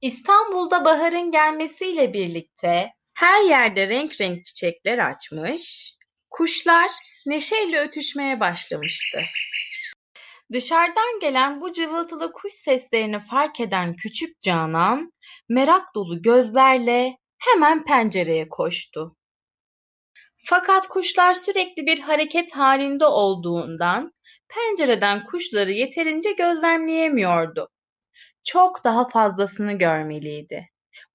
İstanbul'da baharın gelmesiyle birlikte her yerde renk renk çiçekler açmış, kuşlar neşeyle ötüşmeye başlamıştı. Dışarıdan gelen bu cıvıltılı kuş seslerini fark eden küçük Canan, merak dolu gözlerle hemen pencereye koştu. Fakat kuşlar sürekli bir hareket halinde olduğundan pencereden kuşları yeterince gözlemleyemiyordu. Çok daha fazlasını görmeliydi.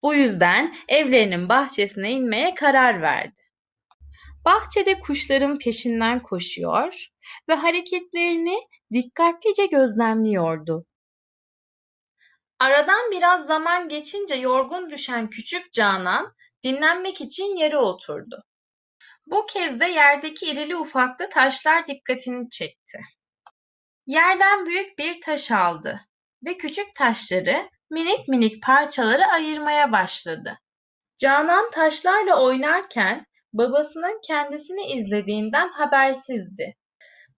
Bu yüzden evlerinin bahçesine inmeye karar verdi. Bahçede kuşların peşinden koşuyor ve hareketlerini dikkatlice gözlemliyordu. Aradan biraz zaman geçince yorgun düşen küçük Canan dinlenmek için yere oturdu. Bu kez de yerdeki irili ufaklı taşlar dikkatini çekti. Yerden büyük bir taş aldı ve küçük taşları minik minik parçalara ayırmaya başladı. Canan taşlarla oynarken babasının kendisini izlediğinden habersizdi.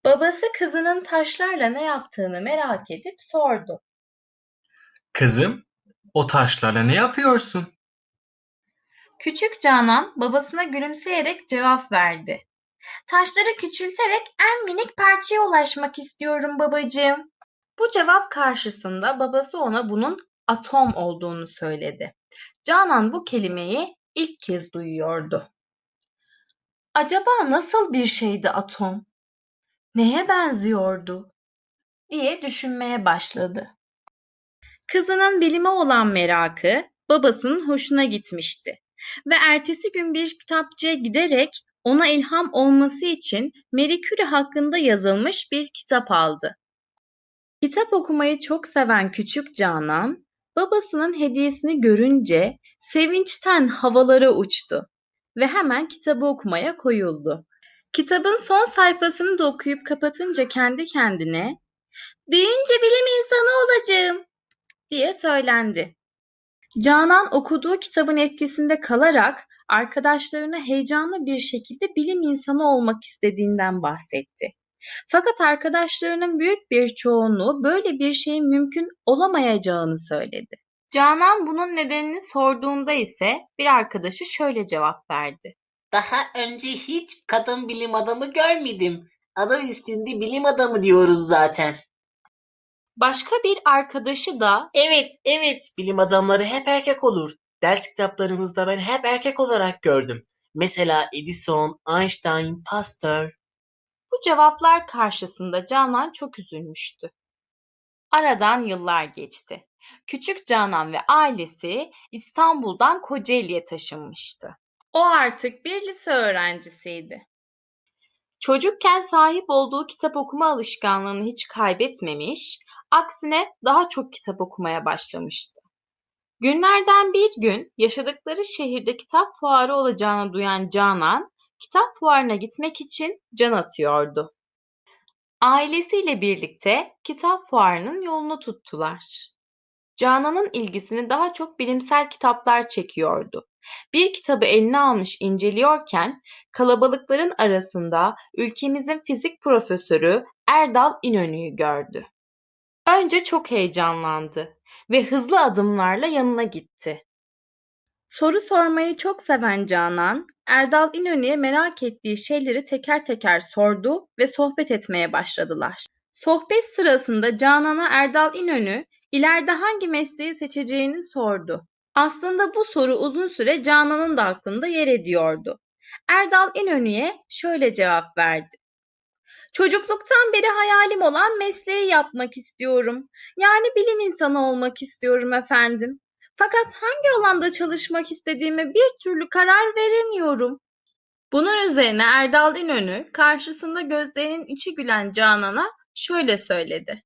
Babası kızının taşlarla ne yaptığını merak edip sordu. Kızım, o taşlarla ne yapıyorsun? Küçük Canan babasına gülümseyerek cevap verdi. Taşları küçülterek en minik parçaya ulaşmak istiyorum babacığım. Bu cevap karşısında babası ona bunun atom olduğunu söyledi. Canan bu kelimeyi ilk kez duyuyordu. Acaba nasıl bir şeydi atom? Neye benziyordu? diye düşünmeye başladı. Kızının bilime olan merakı babasının hoşuna gitmişti ve ertesi gün bir kitapçıya giderek ona ilham olması için Marie hakkında yazılmış bir kitap aldı. Kitap okumayı çok seven küçük Canan, babasının hediyesini görünce sevinçten havalara uçtu ve hemen kitabı okumaya koyuldu. Kitabın son sayfasını da okuyup kapatınca kendi kendine "Büyüyünce bilim insanı olacağım." diye söylendi. Canan okuduğu kitabın etkisinde kalarak arkadaşlarına heyecanlı bir şekilde bilim insanı olmak istediğinden bahsetti. Fakat arkadaşlarının büyük bir çoğunluğu böyle bir şeyin mümkün olamayacağını söyledi. Canan bunun nedenini sorduğunda ise bir arkadaşı şöyle cevap verdi. Daha önce hiç kadın bilim adamı görmedim. Adı üstünde bilim adamı diyoruz zaten. Başka bir arkadaşı da Evet, evet. Bilim adamları hep erkek olur. Ders kitaplarımızda ben hep erkek olarak gördüm. Mesela Edison, Einstein, Pasteur. Bu cevaplar karşısında Canan çok üzülmüştü. Aradan yıllar geçti. Küçük Canan ve ailesi İstanbul'dan Kocaeli'ye taşınmıştı. O artık bir lise öğrencisiydi. Çocukken sahip olduğu kitap okuma alışkanlığını hiç kaybetmemiş, aksine daha çok kitap okumaya başlamıştı. Günlerden bir gün yaşadıkları şehirde kitap fuarı olacağını duyan Canan, kitap fuarına gitmek için can atıyordu. Ailesiyle birlikte kitap fuarının yolunu tuttular. Canan'ın ilgisini daha çok bilimsel kitaplar çekiyordu. Bir kitabı eline almış inceliyorken kalabalıkların arasında ülkemizin fizik profesörü Erdal İnönü'yü gördü. Önce çok heyecanlandı ve hızlı adımlarla yanına gitti. Soru sormayı çok seven Canan, Erdal İnönü'ye merak ettiği şeyleri teker teker sordu ve sohbet etmeye başladılar. Sohbet sırasında Canan'a Erdal İnönü ileride hangi mesleği seçeceğini sordu. Aslında bu soru uzun süre Canan'ın da aklında yer ediyordu. Erdal İnönü'ye şöyle cevap verdi. Çocukluktan beri hayalim olan mesleği yapmak istiyorum. Yani bilim insanı olmak istiyorum efendim. Fakat hangi alanda çalışmak istediğime bir türlü karar veremiyorum. Bunun üzerine Erdal İnönü karşısında gözlerinin içi gülen Canan'a şöyle söyledi.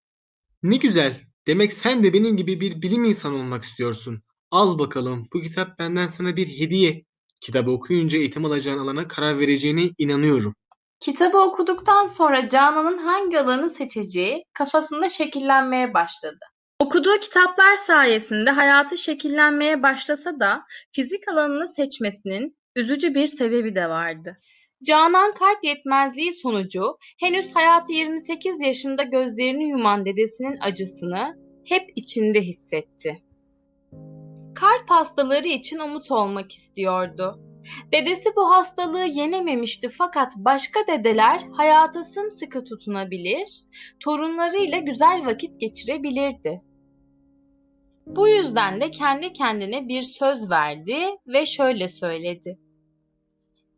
Ne güzel. Demek sen de benim gibi bir bilim insanı olmak istiyorsun. Al bakalım, bu kitap benden sana bir hediye. Kitabı okuyunca eğitim alacağın alana karar vereceğine inanıyorum. Kitabı okuduktan sonra Canan'ın hangi alanı seçeceği kafasında şekillenmeye başladı. Okuduğu kitaplar sayesinde hayatı şekillenmeye başlasa da fizik alanını seçmesinin üzücü bir sebebi de vardı. Canan kalp yetmezliği sonucu henüz hayatı 28 yaşında gözlerini yuman dedesinin acısını hep içinde hissetti. kalp hastaları için umut olmak istiyordu. Dedesi bu hastalığı yenememişti fakat başka dedeler hayata sımsıkı tutunabilir, torunlarıyla güzel vakit geçirebilirdi. Bu yüzden de kendi kendine bir söz verdi ve şöyle söyledi.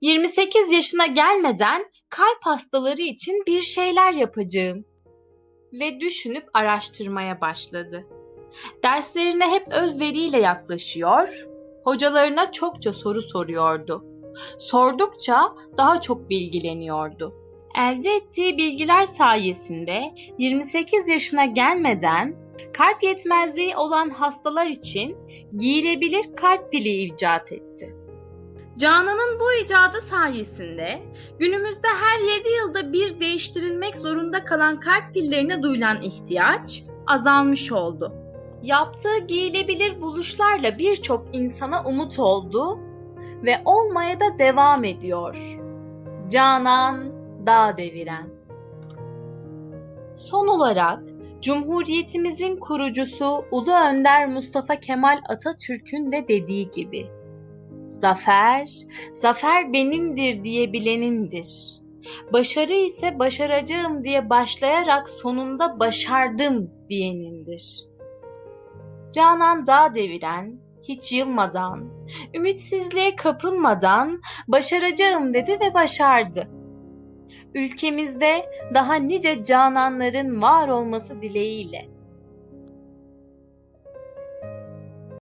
28 yaşına gelmeden kalp hastaları için bir şeyler yapacağım. Ve düşünüp araştırmaya başladı. Derslerine hep özveriyle yaklaşıyor, hocalarına çokça soru soruyordu. Sordukça daha çok bilgileniyordu. Elde ettiği bilgiler sayesinde 28 yaşına gelmeden kalp yetmezliği olan hastalar için giyilebilir kalp pili icat etti. Canan'ın bu icadı sayesinde günümüzde her 7 yılda bir değiştirilmek zorunda kalan kalp pillerine duyulan ihtiyaç azalmış oldu. Yaptığı giyilebilir buluşlarla birçok insana umut oldu ve olmaya da devam ediyor. Canan Dağ Deviren Son olarak Cumhuriyetimizin kurucusu Ulu Önder Mustafa Kemal Atatürk'ün de dediği gibi Zafer, zafer benimdir diye bilenindir. Başarı ise başaracağım diye başlayarak sonunda başardım diyenindir. Canan dağ deviren, hiç yılmadan, ümitsizliğe kapılmadan başaracağım dedi ve başardı. Ülkemizde daha nice cananların var olması dileğiyle.